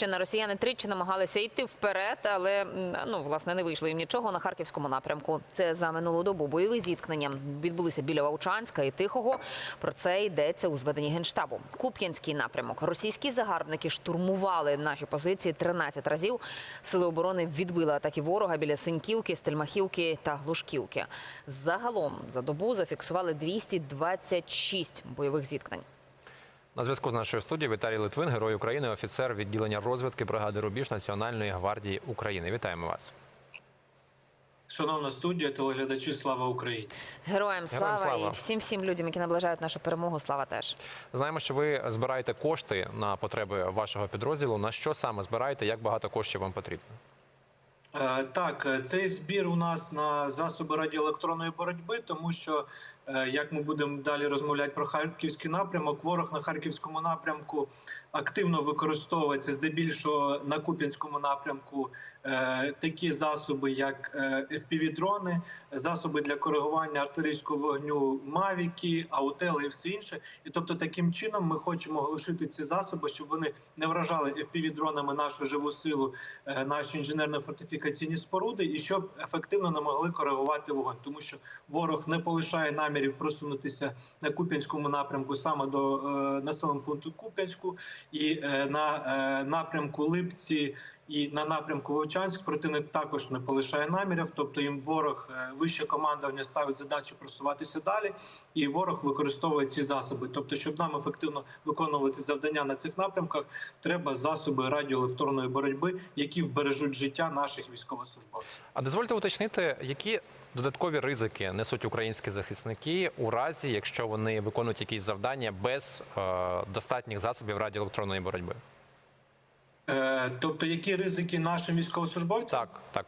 Луганщина. Росіяни тричі намагалися йти вперед, але ну власне не вийшло їм нічого на харківському напрямку. Це за минулу добу. Бойові зіткнення відбулися біля Вовчанська і Тихого. Про це йдеться у зведенні генштабу. Куп'янський напрямок. Російські загарбники штурмували наші позиції 13 разів. Сили оборони відбили атаки ворога біля Синьківки, Стельмахівки та Глушківки. Загалом за добу зафіксували 226 бойових зіткнень. На зв'язку з нашою студією Віталій Литвин, герой України, офіцер відділення розвідки бригади Рубіж Національної гвардії України. Вітаємо вас. Шановна студія, телеглядачі, слава Україні! Героям слава, слава. і всім всім людям, які наближають нашу перемогу. Слава теж. Знаємо, що ви збираєте кошти на потреби вашого підрозділу. На що саме збираєте? Як багато коштів вам потрібно? Е, Так, е, цей збір у нас на засоби радіоелектронної боротьби, тому що як ми будемо далі розмовляти про харківський напрямок, ворог на харківському напрямку активно використовується здебільшого на куп'янському напрямку. Е, такі засоби, як е, FPV-дрони, засоби для коригування артилерійського вогню, мавіки, аутели і все інше. І тобто, таким чином ми хочемо глушити ці засоби, щоб вони не вражали FPV-дронами нашу живу силу, е, наші інженерно-фортифікаційні споруди, і щоб ефективно не могли коригувати вогонь, тому що ворог не полишає намірів просунутися на Куп'янському напрямку саме до е, населеного пункту Куп'янську і е, на е, напрямку Липці. І на напрямку Вовчанськ противник також не полишає намірів, тобто їм ворог е, вище командування ставить задачі просуватися далі, і ворог використовує ці засоби. Тобто, щоб нам ефективно виконувати завдання на цих напрямках, треба засоби радіоелектронної боротьби, які вбережуть життя наших військовослужбовців. А дозвольте уточнити, які додаткові ризики несуть українські захисники у разі, якщо вони виконують якісь завдання без е, достатніх засобів радіоелектронної боротьби? Е, тобто, які ризики нашим військовослужбовцям? Так, так.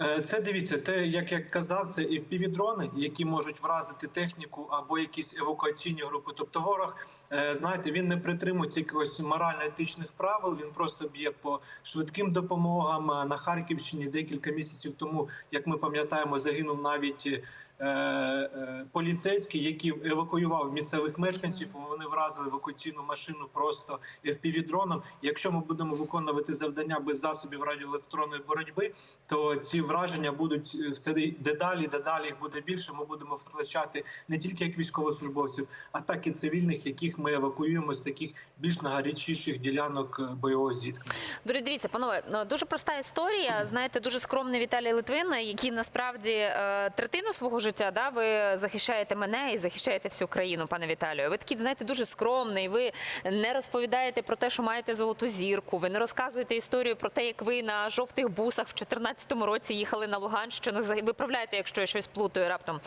Е, Це дивіться, те, як я казав, це і впівдрони, які можуть вразити техніку або якісь евакуаційні групи. Тобто, ворог, е, знаєте, він не притримується якихось морально-етичних правил. Він просто б'є по швидким допомогам на Харківщині. Декілька місяців тому, як ми пам'ятаємо, загинув навіть. Е, е, Поліцейський, який евакуював місцевих мешканців, вони вразили евакуаційну машину просто FPV-дроном. Якщо ми будемо виконувати завдання без засобів радіоелектронної боротьби, то ці враження будуть е, все дедалі, дедалі їх буде більше. Ми будемо втрачати не тільки як військовослужбовців, а так і цивільних, яких ми евакуюємо з таких більш найгарячіших ділянок бойового зіткнення. Дорогі, дивіться, панове, ну, дуже проста історія. Знаєте, дуже скромний Віталій Литвин, який насправді третину свого життя да, ви захищаєте мене і захищаєте всю країну, пане Віталію. Ви такий, знаєте, дуже скромний. Ви не розповідаєте про те, що маєте золоту зірку. Ви не розказуєте історію про те, як ви на жовтих бусах в 2014 році їхали на Луганщину. Виправляйте, якщо я щось плутаю раптом.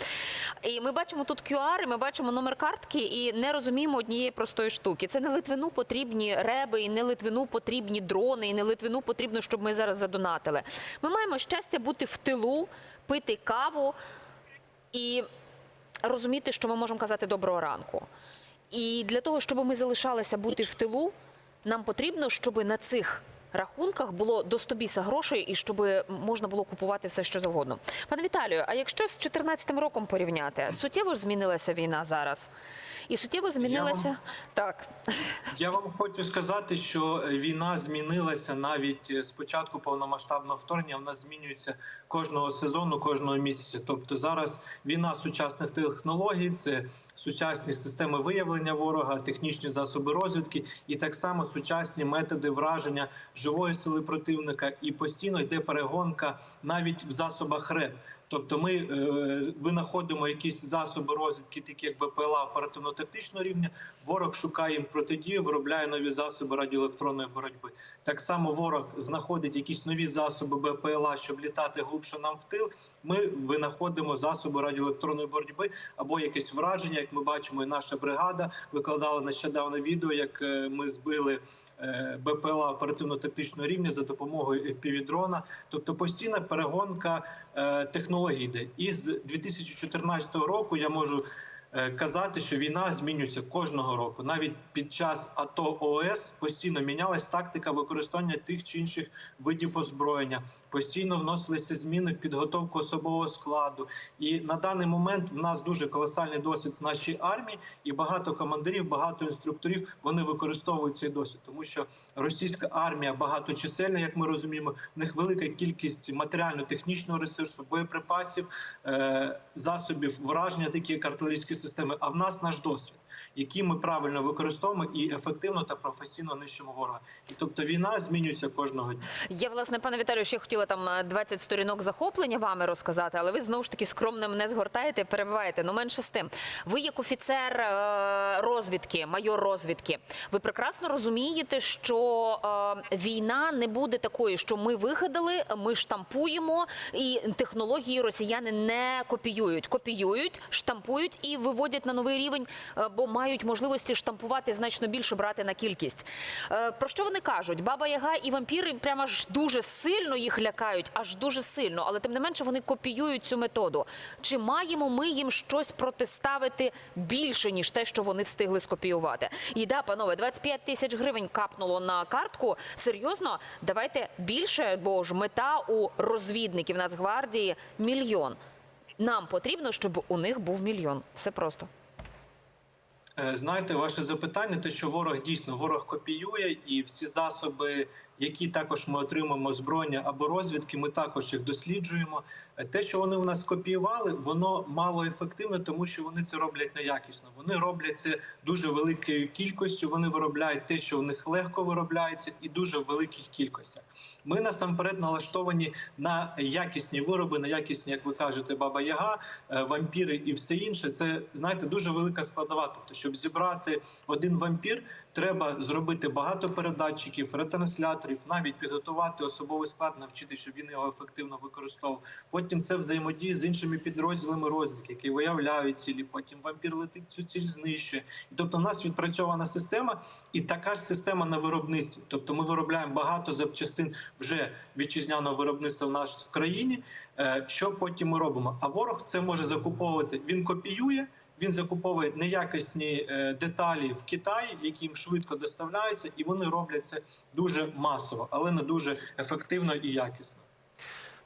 І ми бачимо тут QR, ми бачимо номер картки і не розуміємо однієї простої штуки. Це не Литвину потрібні реби, і не Литвину потрібні дрони, і не Литвину потрібно, щоб ми зараз задонатили. Ми маємо щастя бути в тилу, пити каву і розуміти, що ми можемо казати доброго ранку. І для того, щоб ми залишалися бути в тилу, нам потрібно, щоб на цих рахунках було до 100 біса грошей і щоб можна було купувати все, що завгодно. Пане Віталію, а якщо з 2014 роком порівняти, суттєво ж змінилася війна зараз, і суттєво змінилася так. Я вам хочу сказати, що війна змінилася навіть з початку повномасштабного вторгнення. Вона змінюється кожного сезону, кожного місяця. Тобто зараз війна сучасних технологій, це сучасні системи виявлення ворога, технічні засоби розвідки, і так само сучасні методи враження живої сили противника. І постійно йде перегонка навіть в засобах РЕБ. Тобто ми е, винаходимо якісь засоби розвідки, такі як БПЛА оперативно-тактичного рівня. Ворог шукає їм протидію, виробляє нові засоби радіоелектронної боротьби. Так само ворог знаходить якісь нові засоби БПЛА, щоб літати глибше нам в тил. Ми винаходимо засоби радіоелектронної боротьби або якесь враження. Як ми бачимо, і наша бригада викладала нещодавно відео, як е, ми збили е, БПЛА оперативно-тактичного рівня за допомогою FPV-дрона. Тобто постійна перегонка е, технологій йде. І з 2014 року я можу казати, що війна змінюється кожного року. Навіть під час АТО ООС постійно мінялась тактика використання тих чи інших видів озброєння, постійно вносилися зміни в підготовку особового складу. І на даний момент в нас дуже колосальний досвід в нашій армії, і багато командирів, багато інструкторів вони використовують цей досвід, тому що російська армія багаточисельна, як ми розуміємо, в них велика кількість матеріально-технічного ресурсу, боєприпасів, е, засобів враження, такі як артилерійські системи. А в нас наш досвід, який ми правильно використовуємо і ефективно та професійно нищимо ворога. І тобто війна змінюється кожного дня. Я власне, пане Віталію, ще хотіла там е, 20 сторінок захоплення вами розказати, але ви знову ж таки скромно мене згортаєте, перебиваєте. Ну менше з тим. Ви як офіцер е, розвідки, майор розвідки, ви прекрасно розумієте, що е, війна не буде такою, що ми вигадали, ми штампуємо, і технології росіяни не копіюють. Копіюють, штампують і виводять на новий рівень, е, бо мають можливості штампувати значно більше брати на кількість. Е, Про що вони кажуть? Баба Яга і вампіри прямо ж дуже сильно їх лякають, аж дуже сильно, але тим не менше вони копіюють цю методу. Чи маємо ми їм щось протиставити більше ніж те, що вони встигли скопіювати? І да, панове, 25 тисяч гривень капнуло на картку. Серйозно, давайте більше, бо ж мета у розвідників Нацгвардії мільйон. Нам потрібно, щоб у них був мільйон. Все просто. Е, Знаєте, ваше запитання, те, що ворог дійсно ворог копіює, і всі засоби, які також ми отримуємо збройні або розвідки, ми також їх досліджуємо. Те, що вони у нас копіювали, воно мало ефективне, тому що вони це роблять неякісно. Вони роблять це дуже великою кількістю. Вони виробляють те, що у них легко виробляється, і дуже в великих кількостях. Ми насамперед налаштовані на якісні вироби, на якісні, як ви кажете, баба Яга, е, вампіри і все інше. Це знаєте дуже велика складова. Тобто, щоб зібрати один вампір, треба зробити багато передатчиків, ретрансляторів, навіть підготувати особовий склад, навчити, щоб він його ефективно використовував. Потім це взаємодії з іншими підрозділами розвідки, які виявляють цілі. Потім вампір летить цю ціль знищує. І тобто, у нас відпрацьована система, і така ж система на виробництві. Тобто, ми виробляємо багато запчастин вже вітчизняного виробництва в нас в країні. Е, Що потім ми робимо? А ворог це може закуповувати. Він копіює. Він закуповує неякісні е, деталі в Китаї, які їм швидко доставляються, і вони роблять це дуже масово, але не дуже ефективно і якісно.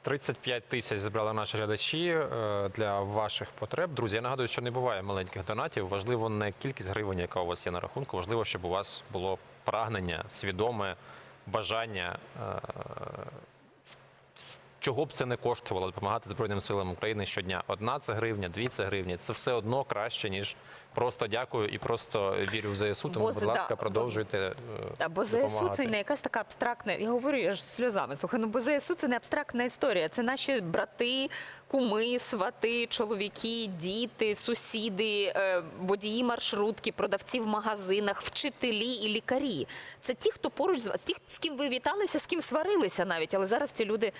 35 тисяч зібрали наші глядачі е, для ваших потреб. Друзі, я нагадую, що не буває маленьких донатів. Важливо не кількість гривень, яка у вас є на рахунку. Важливо, щоб у вас було прагнення, свідоме бажання. Е, Чого б це не коштувало допомагати Збройним силам України щодня? Одна це гривня, дві це гривні. Це все одно краще, ніж просто дякую і просто вірю в ЗСУ. Тому, Бо будь ласка, да, продовжуйте. е, Та бо ЗСУ це не якась така абстрактна. Я говорю я ж сльозами. Слухай, ну бо ЗСУ це не абстрактна історія. Це наші брати, куми, свати, чоловіки, діти, сусіди, е, водії маршрутки, продавці в магазинах, вчителі і лікарі. Це ті, хто поруч з вас, ті, з ким ви віталися, з ким сварилися навіть. Але зараз ці люди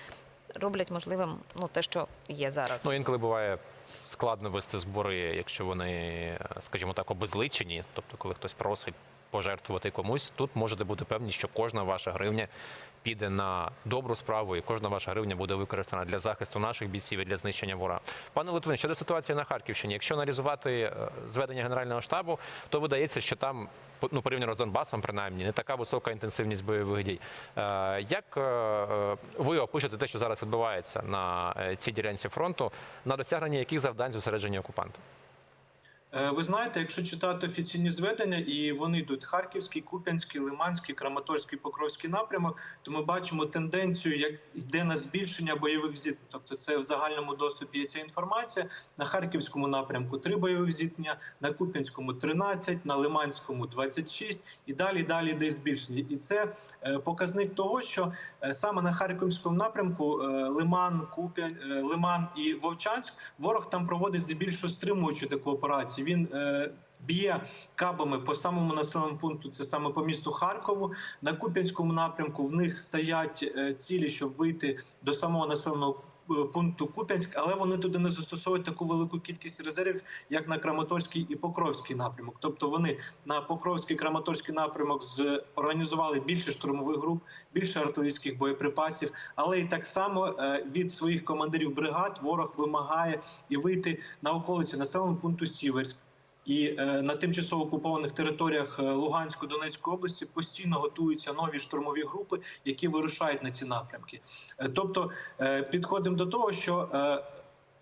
роблять можливим ну те, що є зараз. Ну, інколи буває складно вести збори, якщо вони, скажімо так, обезличені. Тобто, коли хтось просить пожертвувати комусь, тут можете бути певні, що кожна ваша гривня піде на добру справу, і кожна ваша гривня буде використана для захисту наших бійців і для знищення ворога. Пане Литвин, щодо ситуації на Харківщині, якщо аналізувати е, зведення генерального штабу, то видається, що там ну порівняно з Донбасом, принаймні, не така висока інтенсивність бойових дій. Е, Як е, ви опишете те, що зараз відбувається на цій ділянці фронту, на досягнення яких завдань зосереджені окупанти? Е, Ви знаєте, якщо читати офіційні зведення, і вони йдуть Харківський, Куп'янський, Лиманський, Краматорський, Покровський напрямок, то ми бачимо тенденцію, як йде на збільшення бойових зіткнень. Тобто, це в загальному доступі є ця інформація. На Харківському напрямку три бойових зіткнення, на Куп'янському 13, на Лиманському 26 і далі далі йде збільшення. І це е, показник того, що е, саме на Харківському напрямку Лиман, Куп'янськ, е, Лиман і Вовчанськ ворог там проводить здебільшого стримуючу таку операцію. Він е, б'є кабами по самому населеному пункту, це саме по місту Харкову. На Куп'янському напрямку в них стоять е, цілі, щоб вийти до самого населеного пункту Куп'янськ, але вони туди не застосовують таку велику кількість резервів, як на Краматорський і Покровський напрямок. Тобто вони на Покровський Краматорський напрямок організували більше штурмових груп, більше артилерійських боєприпасів, але і так само е, від своїх командирів бригад ворог вимагає і вийти на околиці населеного пункту Сіверськ. І е, на тимчасово окупованих територіях е, Луганської Донецької області постійно готуються нові штурмові групи, які вирушають на ці напрямки. Е, Тобто підходимо до того, що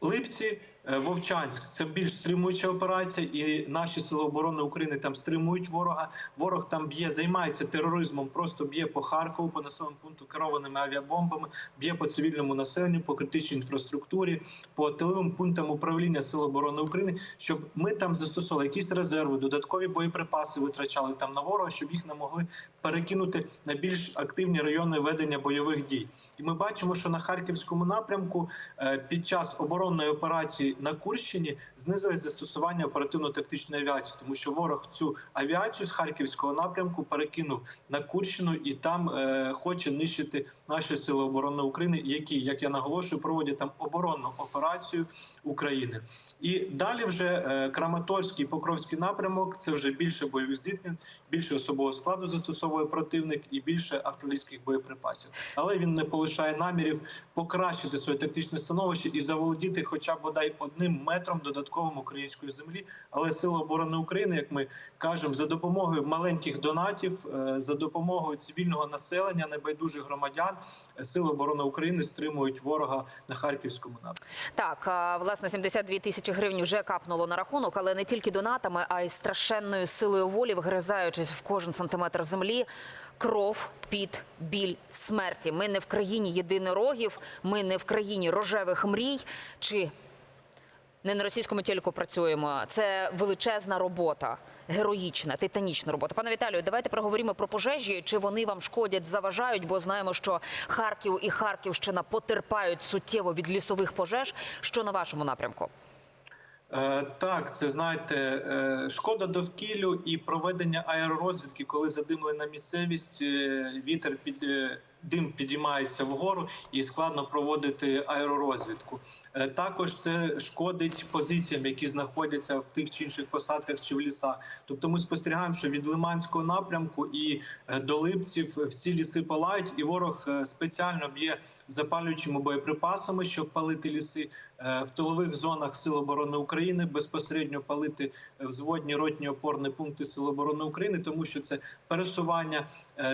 Липці, Вовчанськ це більш стримуюча операція, і наші сили оборони України там стримують ворога. Ворог там б'є, займається тероризмом, просто б'є по Харкову, по населеному пункту керованими авіабомбами, б'є по цивільному населенню, по критичній інфраструктурі, по тиловим пунктам управління Сил оборони України, щоб ми там застосовували якісь резерви, додаткові боєприпаси витрачали там на ворога, щоб їх не могли перекинути на більш активні райони ведення бойових дій. І ми бачимо, що на харківському напрямку е, під час оборонної операції на Курщині знизилось застосування оперативно-тактичної авіації, тому що ворог цю авіацію з харківського напрямку перекинув на Курщину і там е, хоче нищити наші сили оборони України, які, як я наголошую, проводять там оборонну операцію України. І далі вже е, Краматорський Покровський напрямок це вже більше бойових зіткнень, більше особового складу застосовує противник і більше артилерійських боєприпасів. Але він не полишає намірів покращити своє тактичне становище і заволодіти хоча б бодай одним метром додатковим української землі. Але сили оборони України, як ми кажемо, за допомогою маленьких донатів, е, за допомогою цивільного населення, небайдужих громадян, е, сили оборони України стримують ворога на харківському напрямку. Так, власне, 72 тисячі гривень вже капнуло на рахунок, але не тільки донатами, а й страшенною силою волі, вгризаючись в кожен сантиметр землі. Кров, під, біль, смерті. Ми не в країні єдинорогів, ми не в країні рожевих мрій. Чи не на російському телеку працюємо? Це величезна робота, героїчна, титанічна робота. Пане Віталію, давайте проговоримо про пожежі. Чи вони вам шкодять, заважають? Бо знаємо, що Харків і Харківщина потерпають суттєво від лісових пожеж. Що на вашому напрямку? Е, Так, це знаєте, е, шкода довкіллю і проведення аеророзвідки, коли задимлена місцевість, е, вітер під дим підіймається вгору і складно проводити аеророзвідку. Е, Також це шкодить позиціям, які знаходяться в тих чи інших посадках чи в лісах. Тобто ми спостерігаємо, що від Лиманського напрямку і е, до Липців всі ліси палають, і ворог е, спеціально б'є запалюючими боєприпасами, щоб палити ліси в тилових зонах Сил оборони України безпосередньо палити взводні ротні опорні пункти Сил оборони України, тому що це пересування,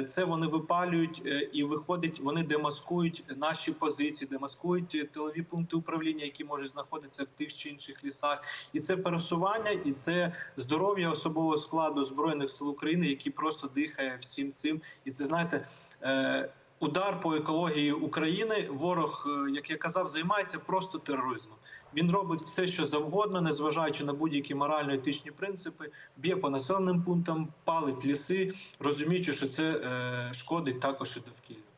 це вони випалюють і виходить, вони демаскують наші позиції, демаскують тилові пункти управління, які можуть знаходитися в тих чи інших лісах. І це пересування, і це здоров'я особового складу збройних сил України, який просто дихає всім цим. І це знаєте. е, Удар по екології України ворог, е, як я казав, займається просто тероризмом. Він робить все, що завгодно, незважаючи на будь-які морально-етичні принципи, б'є по населеним пунктам, палить ліси, розуміючи, що це е, шкодить також і довкіллю.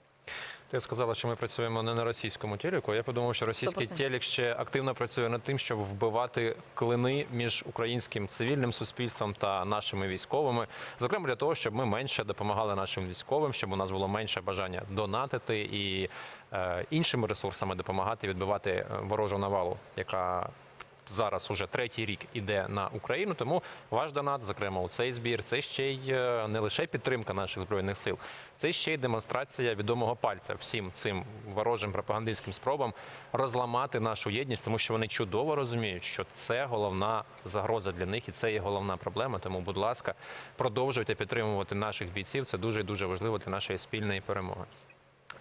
Ти сказала, що ми працюємо не на російському телеку. Я подумав, що російський 100%. телек ще активно працює над тим, щоб вбивати клини між українським цивільним суспільством та нашими військовими. Зокрема, для того, щоб ми менше допомагали нашим військовим, щоб у нас було менше бажання донатити і е, іншими ресурсами допомагати відбивати е, ворожу навалу, яка зараз уже третій рік іде на Україну. Тому ваш донат, зокрема, у цей збір, це ще й е, не лише підтримка наших збройних сил, це ще й демонстрація відомого пальця всім цим ворожим пропагандистським спробам розламати нашу єдність, тому що вони чудово розуміють, що це головна загроза для них, і це є головна проблема. Тому, будь ласка, продовжуйте підтримувати наших бійців. Це дуже дуже важливо для нашої спільної перемоги.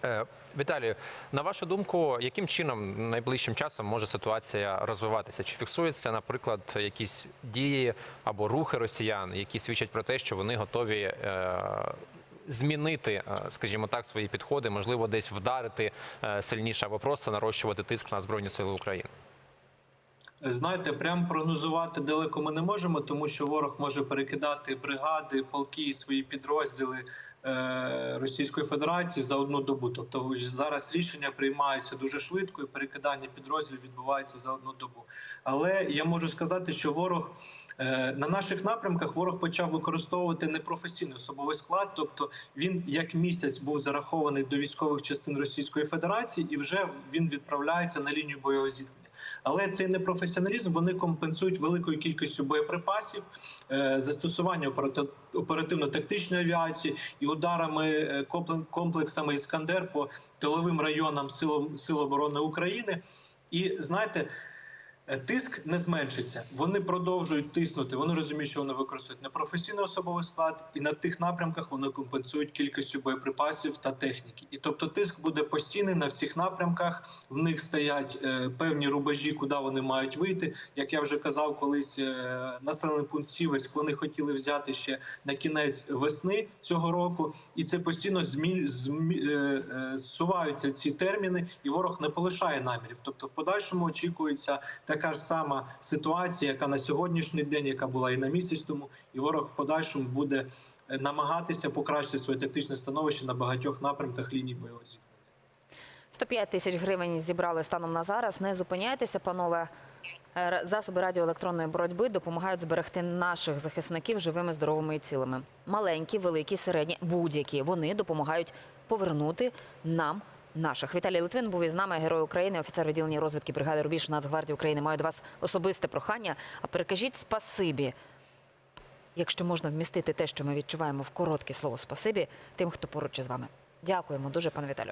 Е, Віталію, на вашу думку, яким чином найближчим часом може ситуація розвиватися? Чи фіксуються, наприклад, якісь дії або рухи росіян, які свідчать про те, що вони готові е, змінити, е, скажімо так, свої підходи, можливо, десь вдарити сильніше або просто нарощувати тиск на збройні сили України? Знаєте, прям прогнозувати далеко ми не можемо, тому що ворог може перекидати бригади, полки і свої підрозділи Російської Федерації за одну добу. Тобто зараз рішення приймаються дуже швидко, і перекидання підрозділів відбувається за одну добу. Але я можу сказати, що ворог е, на наших напрямках ворог почав використовувати непрофесійний особовий склад, тобто він як місяць був зарахований до військових частин Російської Федерації, і вже він відправляється на лінію бойового зіткнення. Але цей непрофесіоналізм вони компенсують великою кількістю боєприпасів, е, застосування операти- оперативно-тактичної авіації і ударами е, комплексами Іскандер по тиловим районам Сил оборони України. І знаєте. Е, Тиск не зменшиться. Вони продовжують тиснути. Вони розуміють, що вони використовують непрофесійний особовий склад, і на тих напрямках вони компенсують кількістю боєприпасів та техніки. І тобто тиск буде постійний на всіх напрямках. В них стоять е, певні рубежі, куди вони мають вийти. Як я вже казав, колись е, населений пункт Сіверськ вони хотіли взяти ще на кінець весни цього року, і це постійно змі, змі, е, е, зсуваються ці терміни, і ворог не полишає намірів. Тобто, в подальшому очікується така ж сама ситуація, яка на сьогоднішній день, яка була і на місяць тому, і ворог в подальшому буде е, намагатися покращити своє тактичне становище на багатьох напрямках ліній бойового зіткнення. 105 тисяч гривень зібрали станом на зараз. Не зупиняйтеся, панове. Е, Засоби радіоелектронної боротьби допомагають зберегти наших захисників живими, здоровими і цілими. Маленькі, великі, середні, будь-які. Вони допомагають повернути нам наших. Віталій Литвин був із нами, герой України, офіцер відділення розвідки бригади Рубіж Нацгвардії України. Маю до вас особисте прохання. А перекажіть спасибі, якщо можна вмістити те, що ми відчуваємо в коротке слово спасибі, тим, хто поруч із вами. Дякуємо дуже, пане Віталію.